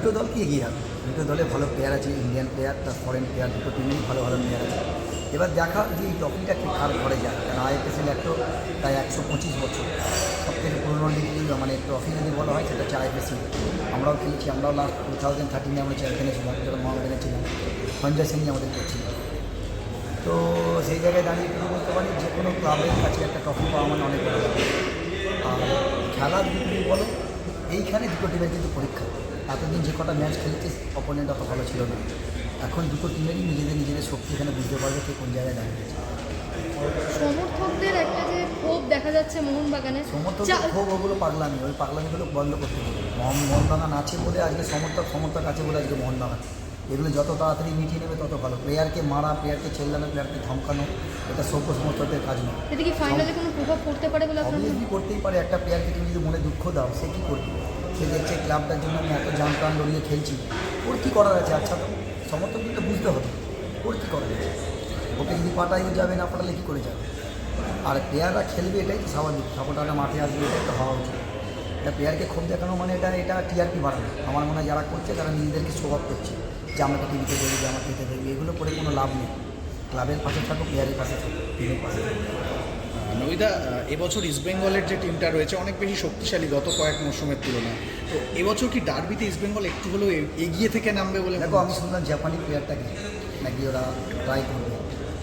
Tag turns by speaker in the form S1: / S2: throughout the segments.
S1: দুটো দলকে এগিয়ে রাখবে দুটো দলে ভালো প্লেয়ার আছে ইন্ডিয়ান প্লেয়ার তার ফরেন প্লেয়ার দুটো টিমেই ভালো ভালো প্লেয়ার আছে। এবার দেখা যে এই ট্রফিটা কি কার ঘরে যায় কারণ আইএফএসএল একটা প্রায় একশো পঁচিশ বছর। সব থেকে পুরোনো লিগ মানে ট্রফি যদি বলা হয়, সেটা হচ্ছে আইএফএসএল আমরাও খেলেছি, আমরাও লাস্ট টু থাউজেন্ড থার্টিনে আমরা চ্যাম্পিয়নে ছিলাম যখন মোহামেডানে ছিলাম সঞ্জয় সিং আমাদের করছিল তো সেই জায়গায় দাঁড়িয়ে কিন্তু বলতে পারি, যে কোনো ক্লাবের কাছে একটা ট্রফি পাওয়া মানে অনেক বড় আর দিক যদি বলো, এইখানে দুটো টিমের কিন্তু পরীক্ষা। এতদিন যে কটা ম্যাচ খেলেছে অপোনেন্ট অত ভালো ছিল না। এখন দুটো টিমেরই নিজেদের নিজেদের শক্তি এখানে বুঝতে পারবে কে কোন জায়গায় দাঁড়িয়েছে
S2: সমর্থকদের একটা যে ক্ষোভ দেখা যাচ্ছে মোহনবাগানে
S1: সমর্থক
S2: যা-
S1: খুব ওগুলো পাগলামি ওই পাগলামিগুলো বন্ধ করতে হবে। মোহনবাগান আছে বলে আজকে সমর্থক সমর্থক আছে বলে আজকে মোহনবাগান। এগুলো যত তাড়াতাড়ি মিটিয়ে নেবে তত ভালো। প্লেয়ারকে মারা প্লেয়ারকে চেল্লানো প্লেয়ারকে ধমকানো এটা সভ্য সমর্থকদের কাজ নয়।
S2: এটা কি ফাইনালে কোনো প্রভাব পড়তে পারে বলে আপনার হয়?
S1: করতেই পারে। একটা প্লেয়ারকে তুমি যদি মনে দুঃখ দাও সে কী করবে? দেখছে ক্লাবটার জন্য আমি এত জান প্রাণ লড়িয়ে খেলছি। ওর কী করার আছে? আচ্ছা তো সমর্থকদেরকে বুঝতে হবে। ওর কী করার আছে? ওকে যদি পাঠাইও যাবে না পাঠালে কী করে যাবে? আর প্লেয়াররা খেলবে এটাই তো স্বাভাবিক। সাপোর্টাররা মাঠে আসবে, এটাই তো হওয়া উচিত। এটা প্লেয়ারকে ক্ষোভ দেখানো মানে এটা এটা টিআরপি বাড়ানো। আমার মনে হয় যারা করছে, তারা নিজেদেরকে শোভাব করছে। যে আমাকে টিভিতে দেবে যে আমাকে এতে দেবে এগুলো করে কোনো লাভ নেই। ক্লাবের পাশে থাকো প্লেয়ারের পাশে থাকো টিমের পাশে থাকো
S3: আহ, এবছর ইস্টবেঙ্গলের যে টিমটা রয়েছে অনেক বেশি শক্তিশালী গত কয়েক মৌসুমের তুলনায়। তো এবছর কি ডার্বিতে ইস্টবেঙ্গল একটু হলেও এগিয়ে থেকে নামবে বলে
S1: দেখো আমি শুনলাম জাপানি প্লেয়ারটাকে নাকি ওরা ট্রাই করবে।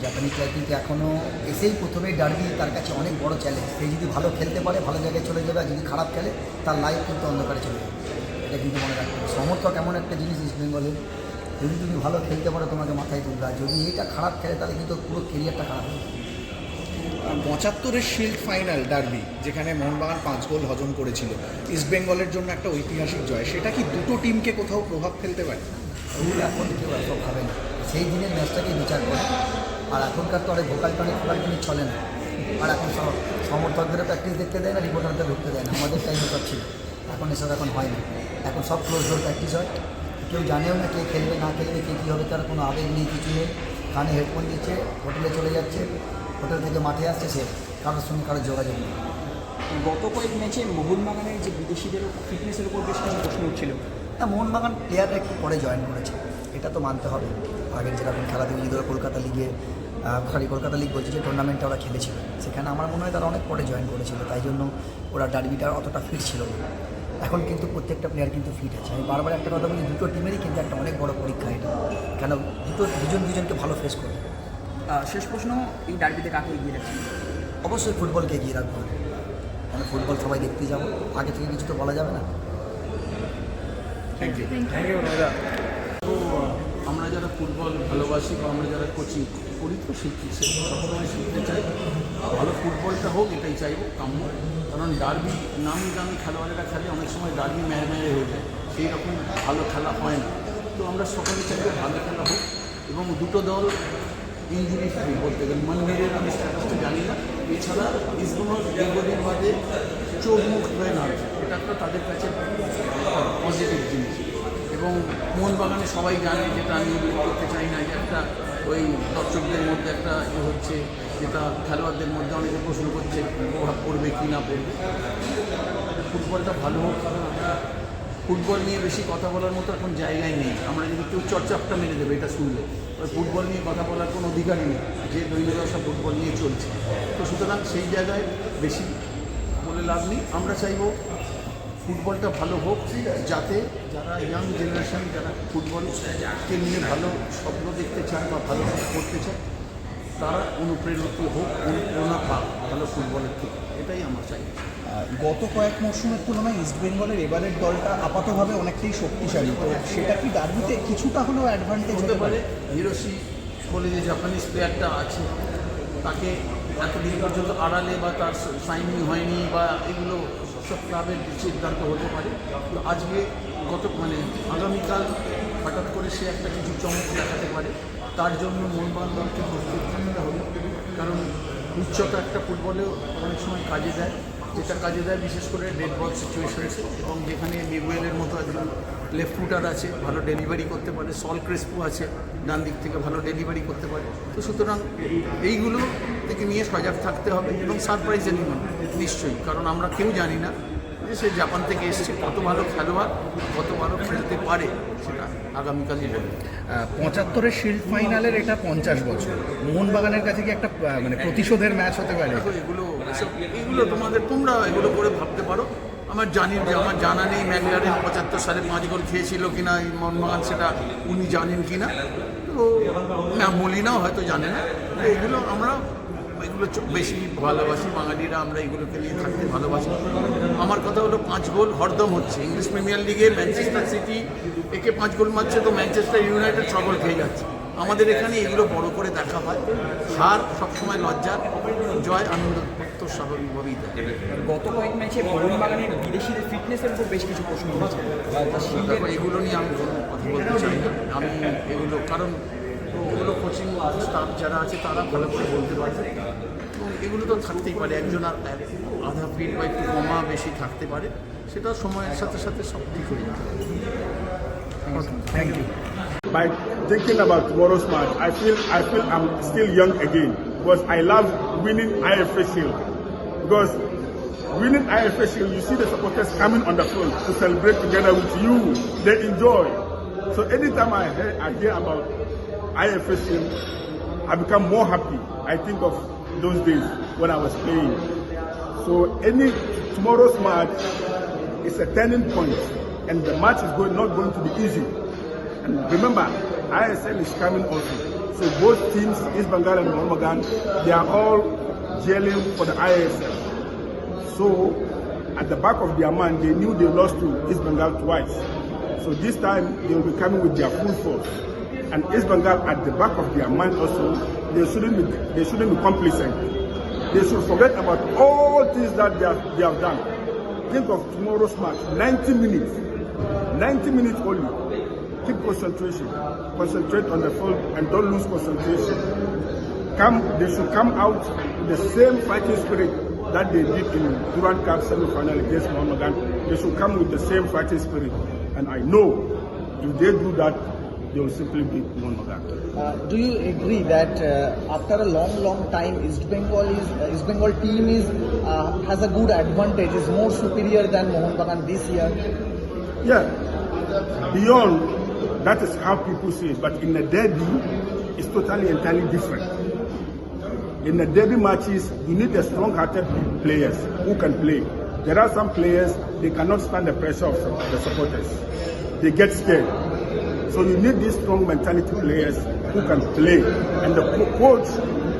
S1: জাপানি প্লেয়ার কিন্তু এখনও এসেই প্রথমেই ডার্বি তার কাছে অনেক বড় চ্যালেঞ্জ সে যদি ভালো খেলতে পারে ভালো জায়গায় চলে যাবে আর যদি খারাপ খেলে তার লাইফ কিন্তু অন্ধকারে চলে যাবে। এটা কিন্তু মনে রাখতে হবে। সমর্থক এমন একটা জিনিস ইস্ট বেঙ্গলের। যদি তুমি ভালো খেলতে পারো তোমাকে মাথায় তুলবে। আর যদি এটা খারাপ খেলে তাহলে কিন্তু পুরো কেরিয়ারটা খারাপ হবে
S3: পঁচাত্তরের শিল্ড ফাইনাল ডার্বি, যেখানে মোহনবাগান পাঁচ গোল হজম করেছিল। ইস্টবেঙ্গলের জন্য একটা ঐতিহাসিক জয়। সেটা কি দুটো টিমকে কোথাও প্রভাব ফেলতে পারে?
S1: এখন কেউ এত ভাবে না। সেই দিনের ম্যাচটাকে বিচার করে আর এখনকার তো অনেক ভোকাল টনিক ফোকাল টনিক চলে না। আর এখন সব সমর্থকদের প্র্যাকটিস দেখতে দেয় না রিপোর্টারদের ঢুকতে দেয় না। আমাদের টাইমে সব ছিল। এখন এসব এখন হয় না। এখন সব ক্লোজ ডোর প্র্যাকটিস হয়। কেউ জানেও না কে খেলবে, না খেলবে, কে কী হবে, তার কোনো আবেগ নেই কিছু নেই। কানে হেডফোন দিচ্ছে হোটেলে চলে যাচ্ছে। হোটেল থেকে মাঠে আসছে সে কারোর সঙ্গে কারোর যোগাযোগ নেই।
S4: গত কয়েক ম্যাচে মোহনবাগানের যে বিদেশিদের ফিটনেসের উপর বেশ কিছু প্রশ্ন উঠছিল।
S1: না মোহনবাগান প্লেয়াররা একটু পরে জয়েন করেছে? এটা তো মানতে হবে। আগের যেরকম খেলা খেলাধুলি ধরো কলকাতা লিগে সরি কলকাতা লিগ বলছে যে টুর্নামেন্টটা ওরা খেলেছিল। সেখানে আমার মনে হয় তারা অনেক পরে জয়েন করেছিল তাই জন্য ওরা ডার্বিটা অতটা ফিট ছিল না। এখন কিন্তু প্রত্যেকটা প্লেয়ার কিন্তু ফিট আছে। আমি বারবার একটা কথা বলি দুটো টিমেরই কিন্তু একটা অনেক বড় পরীক্ষা এটা। কেন? দুটো দুজন দুজনকে ভালো ফেস করবে
S4: শেষ প্রশ্ন এই ডার্বিতে কাকে এগিয়ে রাখছেন?
S1: অবশ্যই ফুটবলকে এগিয়ে রাখব কেন ফুটবল সবাই দেখতে যাব। আগে থেকে কিছু তো বলা যাবে না।
S3: Thank you
S2: Thank you.
S5: তো আমরা যারা ফুটবল ভালোবাসি বা আমরা যারা কোচিং করি তো শিখি সে সবসময় শিখতে চাই। ভালো ফুটবলটা হোক এটাই চাইব কাম্য। কারণ ডার্বি নামি দামি খেলোয়াড়েরা খেলে অনেক সময় ডার্বি মেরে মেরে হয়ে যায়। সেই রকম ভালো খেলা হয় না। তো আমরা সকলে চাইব ভালো খেলা হোক এবং দুটো দল ইঞ্জুরি ফ্রি বলতে গেলে মন্দিরের আমি স্ট্যাটাসটা জানি না। এছাড়া ইসবুল দীর্ঘদিন বাদে চোখ মুখ হয়ে নামছে এটা একটা তাদের কাছে পজিটিভ জিনিস। এবং মোহনবাগানে সবাই জানে যেটা আমি করতে চাই না, যে একটা ওই দর্শকদের মধ্যে একটা ইয়ে হচ্ছে, যেটা খেলোয়াড়দের মধ্যে অনেকে প্রশ্ন করছে, প্রভাব পড়বে কি না পড়বে ফুটবলটা ভালো হোক, আমরা ফুটবল নিয়ে বেশি কথা বলার মতো এখন জায়গায় নেই। আমরা যদি কেউ চর্চাপটা মেরে দেবে এটা শুনলে। ফুটবল নিয়ে কথা বলার কোনো অধিকারই নেই, যে দৈনিকদশা ফুটবল নিয়ে চলছে। তো সুতরাং সেই জায়গায় বেশি বলে লাভ নেই। আমরা চাইব ফুটবলটা ভালো হোক, যাতে যারা ইয়াং জেনারেশন যারা ফুটবলকে নিয়ে ভালো স্বপ্ন দেখতে চায় বা ভালো করতে চায়, তারা অনুপ্রেরিত হোক, অনুপ্রেরণা পাক ভালো ফুটবলের থেকে। এটাই আমরা চাই।
S3: গত কয়েক মৌসুমের তুলনায় ইস্টবেঙ্গলের এবারের দলটা আপাতভাবে অনেকটাই শক্তিশালী। তো সেটা কি ডার্বিতে কিছুটা হলেও অ্যাডভান্টেজ
S5: হতে পারে? হিরোশি বলে যে জাপানিজ প্লেয়ারটা আছে তাকে এতদিন পর্যন্ত আড়ালে বা তার সাইনিং হয়নি বা এগুলো সব ক্লাবের সিদ্ধান্ত হতে পারে। তো আজকে গত মানে আগামীকাল হঠাৎ করে সে একটা কিছু চমক দেখাতে পারে। তার জন্য মোহনবাগান দলকে প্রস্তুত থাকতে হবে। কারণ উচ্চতা একটা ফুটবলেও অনেক সময় কাজে দেয়। যেটা কাজে দেয় বিশেষ করে ডেড বল সিচুয়েশনসে এবং যেখানে মিগুয়েলের মতো একজন লেফট ফুটার আছে ভালো ডেলিভারি করতে পারে সল ক্রেসপো আছে ডান দিক থেকে ভালো ডেলিভারি করতে পারে। তো সুতরাং এইগুলো থেকে নিয়ে সজাগ থাকতে হবে এবং সারপ্রাইজ এলিমেন্ট নিশ্চয়ই। কারণ আমরা কেউ জানি না যে সে জাপান থেকে এসছে কত ভালো খেলোয়াড় কত ভালো খেলতে পারে সেটা আগামীকালই বলবে।
S3: পঁচাত্তরের শিল্ড ফাইনালের এটা পঞ্চাশ বছর। মোহনবাগানের কাছে কি একটা মানে প্রতিশোধের ম্যাচ হতে পারে?
S5: এগুলো এসব এগুলো তোমাদের, তোমরা এগুলো করে ভাবতে পারো। আমার জানি যে আমার জানা নেই ম্যাগলারেন পঁচাত্তর সালে পাঁচ গোল খেয়েছিল কিনা, এই মোহনবাগান সেটা উনি জানেন কি না তো না, মলিনাও হয়তো জানে না। এগুলো আমরা, এগুলো বেশি ভালোবাসি, বাঙালিরা আমরা এগুলোকে নিয়ে থাকতে ভালোবাসি। আমার কথা হলো পাঁচ গোল হরদম হচ্ছে। ইংলিশ প্রিমিয়ার লিগে ম্যানচেস্টার সিটি একে পাঁচ গোল মারছে তো ম্যানচেস্টার ইউনাইটেড গোল খেয়ে যাচ্ছে। আমাদের এখানে এগুলো বড় করে দেখা হয়। হার সবসময় লজ্জার, জয় আনন্দ। স্বাভাবিকভাবেই থাকে।
S4: গত কয়েক ম্যাচে মোহনবাগানের বিদেশিদের ফিটনেসের উপর বেশ কিছু প্রশ্ন উঠেছে।
S5: দেখো এগুলো নিয়ে আমি কোনো কথা বলতে চাই না। আমি এগুলো কারণ এগুলো কোচিং স্টাফ যারা আছে তারা ভালো করে বলতে পারবে। এগুলো তো থাকতেই পারে একজন আর আধা ফিট বা একটু কমা বেশি থাকতে পারে। সেটা সময়ের সাথে সাথে সব ঠিক হয়ে যাবে।
S3: Thank you
S6: by thinking about tomorrow's match, I feel I feel I'm still young again because I love winning IFA Shield. Because winning IFA you see the supporters coming on the field to celebrate together with you. They enjoy. So anytime I hear, I hear about IFA I become more happy. I think of those days when I was playing. So any tomorrow's match is a turning point, and the match is going not going to be easy. And remember, ISL is coming also. So both teams, East Bengal and Mohammedan, they are all gelling for the ISL. So at the back of their mind, they knew they lost to East Bengal twice. So this time they will be coming with their full force. And East Bengal at the back of their mind also, they shouldn't be, they shouldn't be complacent. They should forget about all things that they have, they have done. Think of tomorrow's match, 90 minutes. 90 minutes only. Keep concentration. Concentrate on the field and don't lose concentration. Come, they should come out with the same fighting spirit that they did in Durant Cup semi-final against Mohammedan. They should come with the same fighting spirit. And I know if they do that, they will simply beat Mohammedan.
S7: Uh, do you agree that uh, after a long, long time, East Bengal is uh, East Bengal team is uh, has a good advantage, is more superior than Mohun Bagan this year?
S6: Yeah. Beyond, that is how people say it. But in the derby, it's totally entirely different. In the derby matches, you need the strong-hearted players who can play. There are some players, they cannot stand the pressure of the supporters. They get scared. So you need these strong mentality players who can play. And the coach,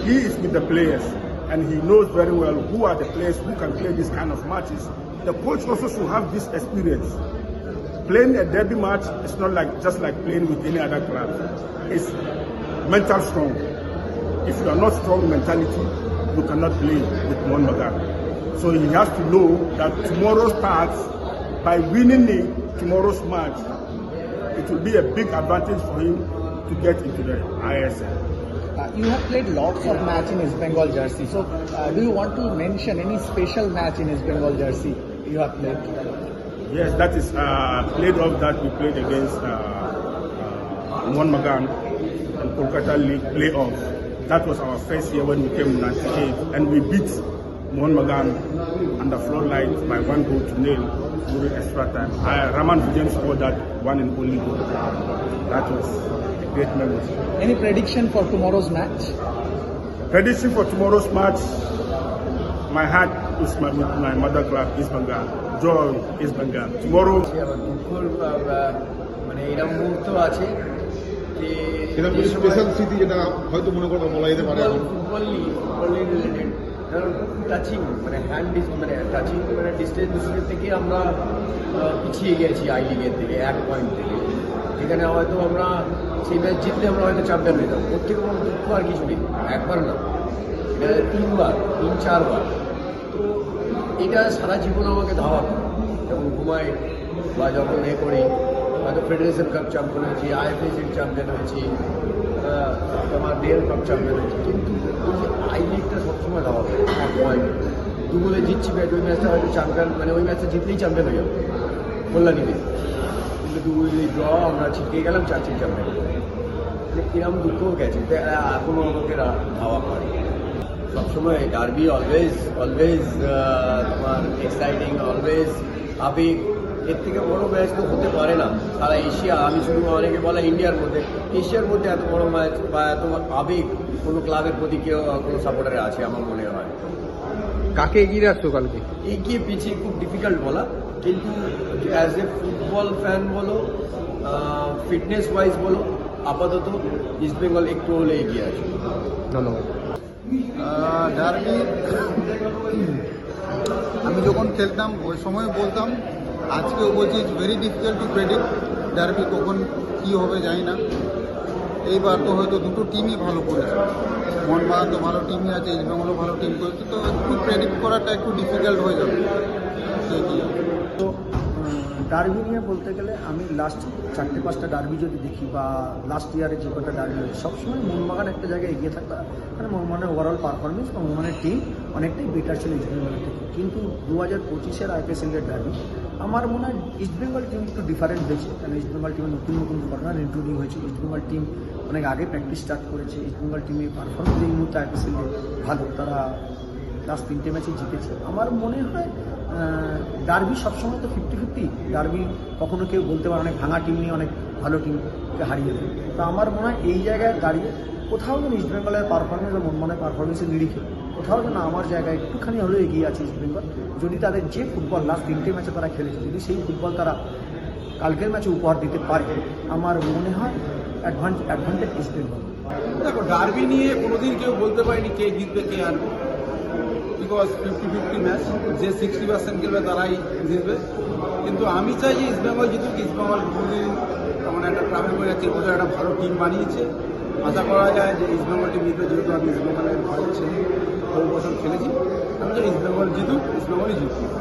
S6: he is with the players. And he knows very well who are the players who can play this kind of matches. The coach also should have this experience playing a derby match is not like just like playing with any other club. It's mental strong. If you are not strong mentality, you cannot play with Monmagan. So he has to know that tomorrow starts by winning the tomorrow's match. It will be a big advantage for him to get into the ISL.
S7: Uh, you have played lots of match in East Bengal jersey. So, uh, do you want to mention any special match in East Bengal jersey you have played?
S6: Yes, that is uh, played off that we played against uh, uh, Monmagan and Kolkata League playoff. That was our first year when we came in 98 and we beat Monmagan on the floodlight by one goal to nil during extra time. I, Raman Vijay scored that one and only goal. That was a great memory.
S7: Any prediction for tomorrow's match?
S6: Prediction for tomorrow's match, my heart is my, with my mother club, East Bengal. Joy, East Bengal. Tomorrow,
S8: আবার দুঃখর বা- বা- মানে এরকম মুহূর্ত আছে যে
S9: এরকম কিছু স্পেশাল স্মৃতি যেটা হয়তো মনে করো বলা যেতে পারে
S8: ফুটবল
S9: এখন
S8: ফুটবল নিয়ে ফুটবল রিলেটেড কারণ টাচিং মানে হ্যান্ড মানে টাচিং মানে ডিস্টেন্স থেকে আমরা পিছিয়ে গেছি আই লিগের থেকে এক পয়েন্ট থেকে। যেখানে হয়তো আমরা সেই ম্যাচ জিতলে আমরা হয়তো চ্যাম্পিয়ন হতাম ওর থেকে কোনো দুঃখ আর কিছু নেই, একবার না। তিনবার, তিন, চারবার। তো এটা সারা জীবন আমাকে ধাওয়া যখন ঘুমাই বা যখন এ করি হয়তো ফেডারেশন কাপ চ্যাম্পিয়ন হয়েছি আইএফএসির চ্যাম্পিয়ন হয়েছি তোমার ডেল কাপ চ্যাম্পিয়ন হয়েছি কিন্তু ওই যে আই লিগটা সবসময় ধাওয়া করে এক পয়েন্ট দু গোলে জিতছি ব্যাট ওই ম্যাচটা হয়তো চ্যাম্পিয়ন মানে ওই ম্যাচটা জিতলেই চ্যাম্পিয়ন হয়ে যাবে কল্যাণীতে কিন্তু দু গোলে ড্র আমরা ছিটকে গেলাম চারটি চ্যাম্পিয়ন মানে কিরম দুঃখও গেছে এখনও আমাকে ধাওয়া করে সবসময় ডার্বি অলওয়েজ অলওয়েজ তোমার এক্সাইটিং অলওয়েজ আবেগ এর থেকে বড় ম্যাচ তো হতে পারে না। সারা এশিয়া আমি শুধু অনেকে বলে ইন্ডিয়ার মধ্যে। এশিয়ার মধ্যে এত বড় ম্যাচ বা এত আবেগ কোনো ক্লাবের প্রতি কেউ কোনো সাপোর্টারে আছে আমার মনে হয়।
S10: কাকে এগিয়ে রাখছো কালকে?
S8: এগিয়ে পিছিয়ে খুব ডিফিকাল্ট বলা। কিন্তু অ্যাজ এ ফুটবল ফ্যান বলো ফিটনেস ওয়াইজ বলো আপাতত ইস্টবেঙ্গল একটু হলে এগিয়ে আছে।
S10: ধন্যবাদ।
S11: ডার্বি আমি যখন খেলতাম ওই সময় বলতাম আজকেও বলছি it's very difficult to predict derby কখন কী হবে, জানি না। এইবার তো হয়তো দুটো টিমই ভালো করেছে। মোহনবাগান তো ভালো টিমই আছে ইস্টবেঙ্গলও ভালো টিম করেছে। তো একটু প্রেডিক্ট করাটা একটু ডিফিকাল্ট হয়ে যাবে। সেই
S12: তো ডার্বি নিয়ে বলতে গেলে আমি লাস্ট চারটে পাঁচটা ডার্বি যদি দেখি বা লাস্ট ইয়ারে যে কটা ডার্বি হয়েছে, সবসময় মোহনবাগান একটা জায়গায় এগিয়ে থাকবে মানে মোহনবাগানের ওভারঅল পারফরমেন্স বা মোহনবাগানের টিম অনেকটাই বেটার ছিল ইস্টবেঙ্গলের থেকে। কিন্তু দু হাজার পঁচিশের আইপিএসএলের ডার্বি আমার মনে হয় ইস্টবেঙ্গল টিম একটু ডিফারেন্ট হয়েছে। কারণ ইস্টবেঙ্গল টিমে নতুন নতুন ঘটনা ইন্ট্রোডিউ হয়েছে। ইস্টবেঙ্গল টিম অনেক আগে প্র্যাকটিস স্টার্ট করেছে। ইস্টবেঙ্গল টিমের পারফরমেন্স এই মুহূর্তে আইপিএসএলে ভালো। তারা লাস্ট তিনটে ম্যাচে জিতেছে। আমার মনে হয় ডার্বি সবসময় তো ফিফটি ফিফটি ডার্বি কখনো কেউ বলতে পারে অনেক ভাঙা টিম নিয়ে অনেক ভালো টিমকে হারিয়ে দেয় তো আমার মনে হয় এই জায়গায় দাঁড়িয়ে কোথাও যেন ইস্টবেঙ্গলের পারফরমেন্স এবং মনে পারফরমেন্সের নিরিখে, কোথাও যেন আমার জায়গায় একটুখানি হলেও এগিয়ে আছে ইস্টবেঙ্গল যদি তাদের যে ফুটবল লাস্ট তিনটে ম্যাচে তারা খেলেছে, যদি সেই ফুটবল তারা কালকের ম্যাচে উপহার দিতে পারে, আমার মনে হয় অ্যাডভান্টেজ ইস্টবেঙ্গল
S13: দেখো ডার্বি নিয়ে কোনোদিন কেউ বলতে পারেনি কে জিতবে, কে হারবে। বিকজ ফিফটি ফিফটি ম্যাচ যে সিক্সটি পার্সেন্ট খেলবে তারাই জিতবে। কিন্তু আমি চাই যে ইস্টবেঙ্গল জিতুক ইস্টবেঙ্গল দুদিন তেমন একটা ট্রাভেল করে যাচ্ছে এবছর একটা ভালো টিম বানিয়েছে। আশা করা যায় যে ইস্টবেঙ্গল টিম জিতবে, যেহেতু আমি ইস্টবেঙ্গলের ভালো ছেলে, বহু বছর খেলেছি। আমি চাই ইস্টবেঙ্গল জিতুক ইস্টবেঙ্গলই জিতুক।